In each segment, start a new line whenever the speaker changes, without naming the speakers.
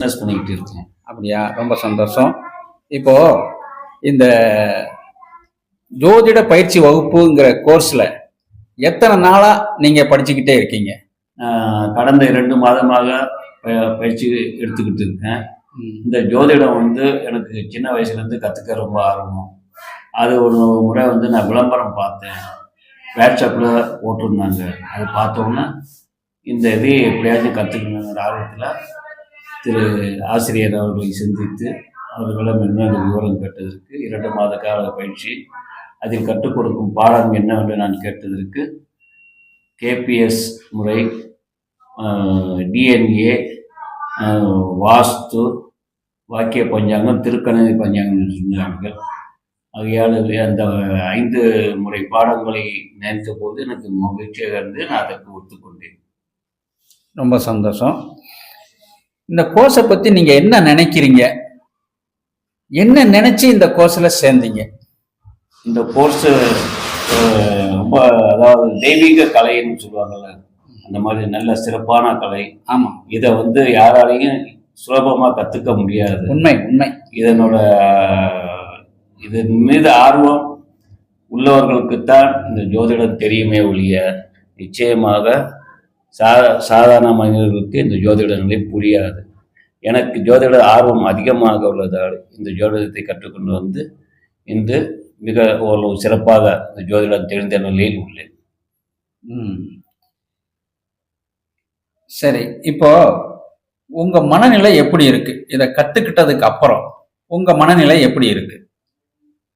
Business பண்ணிக்கிட்டு இருக்கேன்.
அப்படியா? ரொம்ப சந்தோஷம். இப்போ இந்த ஜோதிட பயிற்சி வகுப்புங்கிற கோர்ஸ்ல எத்தனை நாளா நீங்க படிச்சுக்கிட்டே இருக்கீங்க?
கடந்த இரண்டு மாதமாக பயிற்சி எடுத்துக்கிட்டு இருக்கேன். இந்த ஜோதிடம் வந்து எனக்கு சின்ன வயசுலேருந்து கற்றுக்க ரொம்ப ஆர்வம். அது ஒரு முறை வந்து நான் விளம்பரம் பார்த்தேன். வாட்ஸ்அப்பில் போட்டிருந்தாங்க. அதை பார்த்தோன்னே இந்த இதை எப்படியாச்சும் கற்றுக்கணுங்கிற ஆர்வத்தில் திரு ஆசிரியர் அவர்களை சந்தித்து அவர்களிடம் என்னென்ன விவரம் கேட்டதற்கு இரண்டு மாத கால பயிற்சி அதில் கற்றுக் கொடுக்கும் பாடம் என்னவென்று நான் கேட்டதற்கு கேபிஎஸ் முறை டிஎன்ஏ வாஸ்து வாக்கிய பஞ்சாங்கம் திருக்கணித பஞ்சாங்கம் சொன்னார்கள். ஆகையால் அந்த ஐந்து முறை பாடங்களை நினைத்த போது எனக்கு மகிழ்ச்சியாக இருந்து நான் அதற்கு ஒத்துக்கொண்டேன்.
ரொம்ப சந்தோஷம். இந்த கோர்ஸை பத்தி நீங்க என்ன நினைக்கிறீங்க? என்ன நினைச்சு இந்த கோர்ஸ்ல சேர்ந்தீங்க?
இந்த கோர்ஸு ரொம்ப அதாவது தெய்வீக கலைன்னு சொல்லுவாங்கல்ல அந்த மாதிரி நல்ல சிறப்பான கலை.
ஆமா.
இதை வந்து யாராலையும் சுலபமாக கற்றுக்க முடியாது.
உண்மை உண்மை.
இதனோட இதன் மீது ஆர்வம் உள்ளவர்களுக்குத்தான் இந்த ஜோதிடம் தெரியுமே ஒழிய நிச்சயமாக சா சாதாரண மனிதர்களுக்கு இந்த ஜோதிட நிலை புரியாது. எனக்கு ஜோதிட ஆர்வம் அதிகமாக உள்ளதால் இந்த ஜோதிடத்தை கற்றுக்கொண்டு வந்து இன்று மிக ஒரு சிறப்பாக இந்த ஜோதிடம் தெரிந்த நிலையில் உள்ளேன்.
சரி இப்போ உங்க மனநிலை எப்படி இருக்கு? இதை கத்துக்கிட்டதுக்கு அப்புறம் உங்க மனநிலை எப்படி இருக்கு?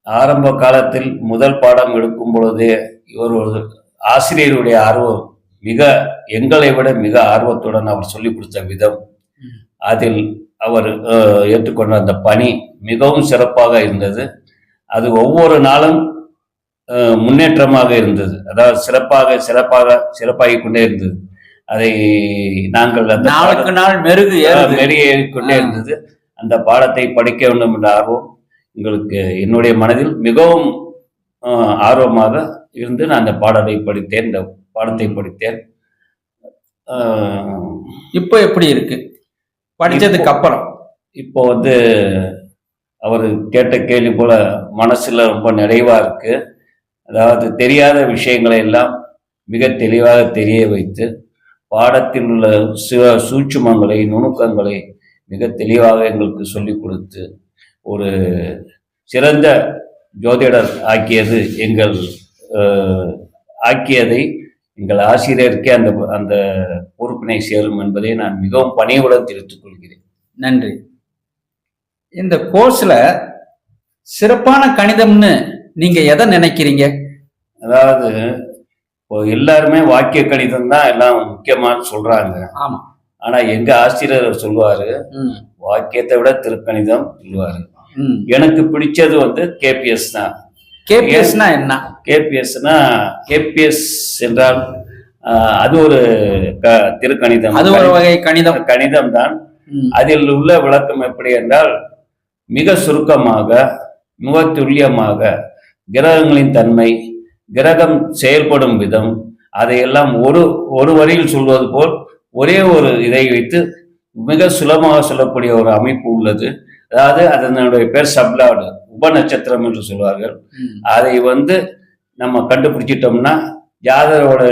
ஆரம்ப காலத்தில் முதல் பாடம் எடுக்கும் பொழுதே இவர் ஒரு ஆசிரியருடைய ஆர்வம் மிக எங்களை விட மிக ஆர்வத்துடன் அவர் சொல்லிக் கொடுத்த விதம். அதில் அவர் ஏற்றுக்கொண்ட அந்த பணி மிகவும் சிறப்பாக இருந்தது. அது ஒவ்வொரு நாளும் முன்னேற்றமாக இருந்தது. அதாவது சிறப்பாக சிறப்பாக சிறப்பாகிக் கொண்டே இருந்தது. அதை நாங்கள் அந்த
நாளுக்கு நாள் மெருகு
மெருகேறிக்கொண்டே. இருந்தது. அந்த பாடத்தை படிக்க வேண்டும் என்ற ஆர்வம் எங்களுக்கு என்னுடைய மனதில் மிகவும் ஆர்வமாக இருந்து நான் அந்த பாடலை படித்தேன். இந்த பாடத்தை படித்தேன்.
இப்போ எப்படி இருக்கு? படிச்சதுக்கு அப்புறம்.
இப்போ வந்து அவர் கேட்ட கேள்வி போல மனசுல ரொம்ப நிறைவா இருக்கு. அதாவது தெரியாத விஷயங்களை எல்லாம் மிக தெளிவாக தெரிய வைத்து பாடத்தில் உள்ள சில சூட்சுமங்களை நுணுக்கங்களை மிக தெளிவாக எங்களுக்கு சொல்லிக் கொடுத்து ஒரு சிறந்த ஜோதிடர் ஆக்கியது எங்கள் ஆக்கியதை எங்கள் ஆசிரியருக்கே அந்த அந்த பொறுப்பினை சேரும் என்பதை நான் மிகவும் பணிவுடன் தெரிவித்துக் கொள்கிறேன்.
நன்றி. இந்த கோர்ஸ்ல சிறப்பான கணிதம்னு நீங்க எதை நினைக்கிறீங்க?
அதாவது இப்போ எல்லாருமே வாக்கிய கணிதம் தான் எல்லாம் முக்கியமானு சொல்றாங்க.
ஆமா.
ஆனா எங்க ஆசிரியர் சொல்லுவாரு வாக்கியத்தை விட திருக்கணிதம் சொல்லுவாரு. எனக்கு பிடிச்சது வந்து கேபிஎஸ் தான்.
கேபிஎஸ்னா என்ன?
கேபிஎஸ்னா கேபிஎஸ் என்றால் அது ஒரு திருக்கணிதம்.
அது ஒரு வகை கணிதம்.
கணிதம் தான் அதில் உள்ள விளக்கம் எப்படி என்றால் மிக சுருக்கமாக மிக துல்லியமாக கிரகங்களின் தன்மை கிரகம் செயல்படும் விதம் அதையெல்லாம் ஒரு ஒரு வரியில் சொல்வது போல் ஒரே ஒரு இதை வைத்து மிக சுலபமாக சொல்லக்கூடிய ஒரு அமைப்பு உள்ளது. அதாவது அதனுடைய பேர் சப்லாடு உப நட்சத்திரம் என்று சொல்வார்கள். அதை வந்து நம்ம கண்டுபிடிச்சிட்டோம்னா ஜாதகரோட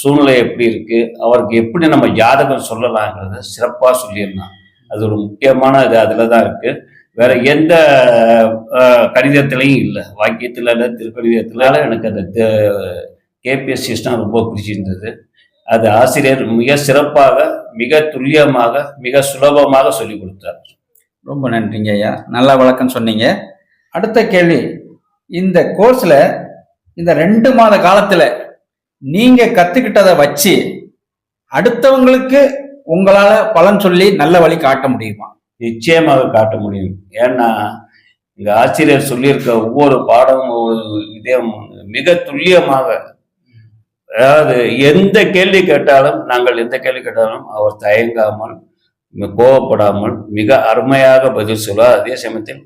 சூழ்நிலை எப்படி இருக்கு அவருக்கு எப்படி நம்ம ஜாதகம் சொல்லலாங்கிறத சிறப்பாக சொல்லிடலாம். அது ஒரு முக்கியமான இது அதில் தான் இருக்கு. வேற எந்த கணிதத்திலையும் இல்லை. வாக்கியத்தில் இல்லை திருக்கணிதத்தினால எனக்கு அந்த கேபிஎஸ் சிஸ்டம் ரொம்ப பிடிச்சிருந்தது. அது ஆசிரியர் மிக சிறப்பாக மிக துல்லியமாக மிக சுலபமாக சொல்லிக் கொடுத்தார்.
ரொம்ப நன்றிங்க ஐயா. நல்ல வழக்கம் சொன்னீங்க. அடுத்த கேள்வி. இந்த கோர்ஸில் இந்த ரெண்டு மாத காலத்தில் நீங்கள் கற்றுக்கிட்டதை வச்சு அடுத்தவங்களுக்கு உங்களால் பலன் சொல்லி நல்ல வழி காட்ட முடியுமா?
நிச்சயமாக காட்ட முடியும். ஏன்னா இந்த ஆசிரியர் சொல்லியிருக்க ஒவ்வொரு பாடமும் ஒவ்வொரு இதையும் மிக துல்லியமாக. அதாவது எந்த கேள்வி கேட்டாலும் நாங்கள் எந்த கேள்வி கேட்டாலும் அவர் தயங்காமல் கோபப்படாமல் மிக அருமையாக பதில் சொல்வார் அதே சமயத்தில்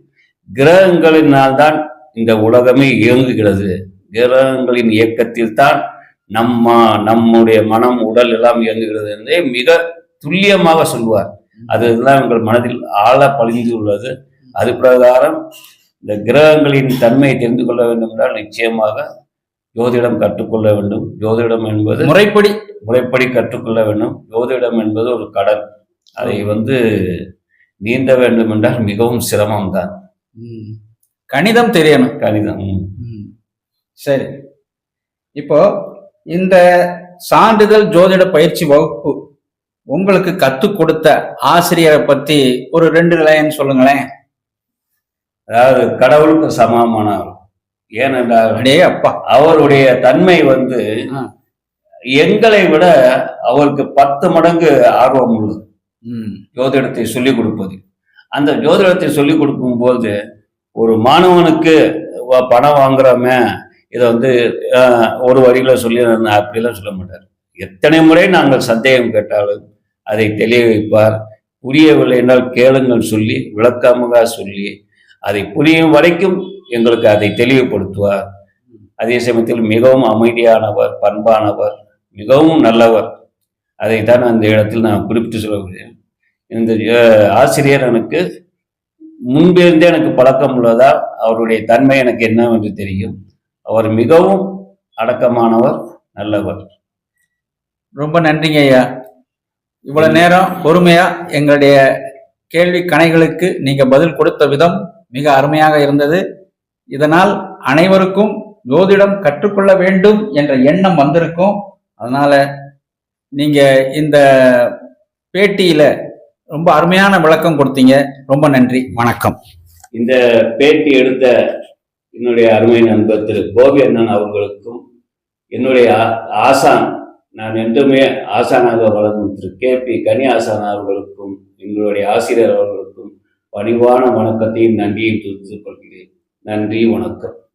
கிரகங்களினால்தான் இந்த உலகமே இயங்குகிறது. கிரகங்களின் இயக்கத்தில் தான் நம்ம நம்முடைய மனம் உடல் எல்லாம் இயங்குகிறது என்பதை மிக துல்லியமாக சொல்வார். அதுதான் உங்கள் மனதில் ஆழ பதிந்து உள்ளது அது பிரகாரம் இந்த கிரகங்களின் தன்மையை தெரிந்து கொள்ள வேண்டும் என்றால் நிச்சயமாக ஜோதிடம் கற்றுக்கொள்ள வேண்டும். ஜோதிடம் என்பது
முறைப்படி
முறைப்படி கற்றுக்கொள்ள வேண்டும். ஜோதிடம் என்பது ஒரு கடல். அதை வந்து நீந்த வேண்டும் என்றால் மிகவும் சிரமம் தான்
ம். கணிதம் தெரியணும்
கணிதம்.
சரி இப்போ இந்த சான்றிதழ் ஜோதிட பயிற்சி வகுப்பு உங்களுக்கு கற்றுக் கொடுத்த ஆசிரியரை பத்தி ஒரு ரெண்டு லைன் சொல்லுங்களேன்
அதாவது கடவுளுக்கு சமமானவர் ஏனென்றால்
அடே அப்பா
அவருடைய தன்மை வந்து. எங்களை விட அவருக்கு பத்து மடங்கு ஆர்வம் உள்ளது. ஜோதிடத்தை சொல்லிக் கொடுப்பது. அந்த ஜோதிடத்தை சொல்லிக் கொடுக்கும்போது ஒரு மாணவனுக்கு பணம் வாங்குறோமே இதை வந்து ஒரு வரியில் சொல்லி அப்படிலாம் சொல்ல மாட்டார். எத்தனை முறை நாங்கள் சந்தேகம் கேட்டாலும் அதை தெளிய வைப்பார். புரியவில்லை என்றால் கேளுங்கள் சொல்லி விளக்கமாக சொல்லி அதை புரியும் வரைக்கும் எங்களுக்கு அதை தெளிவுபடுத்துவார். அதே சமயத்தில் மிகவும் அமைதியானவர் பண்பானவர் மிகவும் நல்லவர். அதைத்தான் அந்த இடத்தில் நான் குறிப்பிட்டு சொல்லக்கூடிய இந்த ஆசிரியர் எனக்கு முன்பிருந்தே எனக்கு பழக்கம் உள்ளதால் அவருடைய தன்மை எனக்கு என்னவென்று தெரியும். அவர் மிகவும் அடக்கமானவர் நல்லவர்.
ரொம்ப நன்றிங்க ஐயா. இவ்வளவு நேரம் பொறுமையா எங்களுடைய கேள்வி கணைகளுக்கு நீங்க பதில் கொடுத்த விதம் மிக அருமையாக இருந்தது. இதனால் அனைவருக்கும் ஜோதிடம் கற்றுக்கொள்ள வேண்டும் என்ற எண்ணம் வந்திருக்கும். அதனால நீங்கள் இந்த பேட்டியில் ரொம்ப அருமையான விளக்கம் கொடுத்தீங்க. ரொம்ப நன்றி. வணக்கம்.
இந்த பேட்டி எடுத்த என்னுடைய அருமை நண்பர் திரு கோபி அண்ணன் அவர்களுக்கும் என்னுடைய ஆ- ஆசான் நான் என்றுமே ஆசானாக வழங்கும் திரு கே பி கனி ஆசான் அவர்களுக்கும் எங்களுடைய ஆசிரியர் அவர்களுக்கும் பணிவான வணக்கத்தையும் நன்றியும் தெரிவித்துக் கொள்கிறேன். நன்றி வணக்கம்.